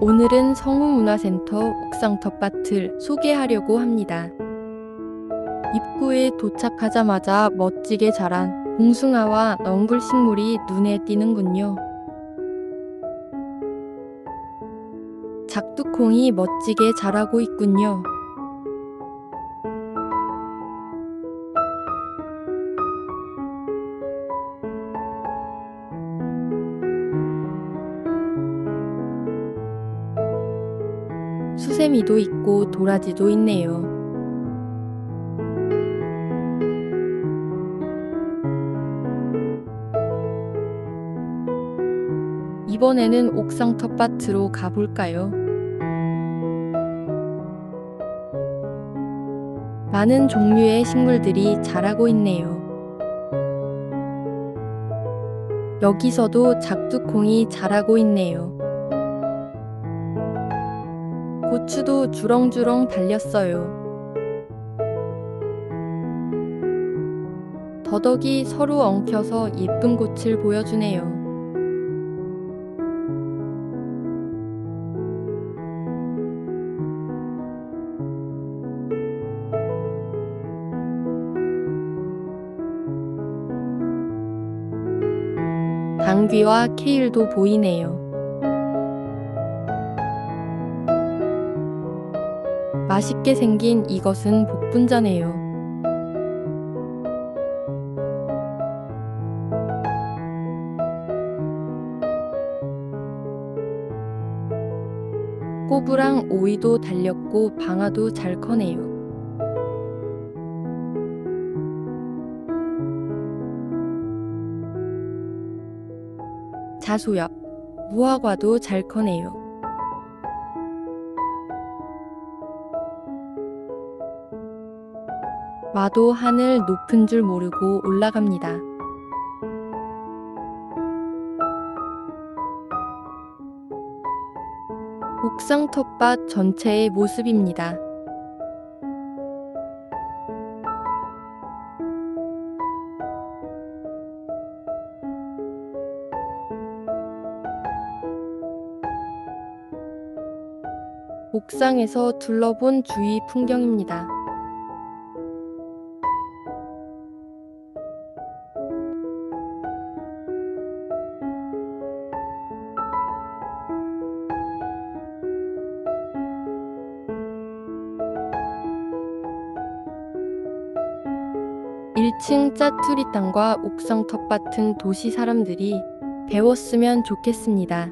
오늘은 성우문화센터 옥상 텃밭을 소개하려고 합니다. 입구에 도착하자마자 멋지게 자란 봉숭아와 넝굴 식물이 눈에 띄는군요. 작두콩이 멋지게 자라고 있군요. 수세미도 있고 도라지도 있네요. 이번에는 옥상 텃밭으로 가볼까요? 많은 종류의 식물들이 자라고 있네요. 여기서도 작두콩이 자라고 있네요. 고추도 주렁주렁 달렸어요. 더덕이 서로 엉켜서 예쁜 꽃을 보여주네요. 당귀와 케일도 보이네요. 맛있게 생긴 이것은 복분자네요. 꼬부랑 오이도 달렸고 방아도 잘 커네요. 자소엽, 무화과도 잘 커네요. 마도 하늘 높은 줄 모르고 올라갑니다. 옥상 텃밭 전체의 모습입니다. 옥상에서 둘러본 주위 풍경입니다. (1층) 짜투리 땅과 옥상 텃밭은 도시 사람들이 배웠으면 좋겠습니다.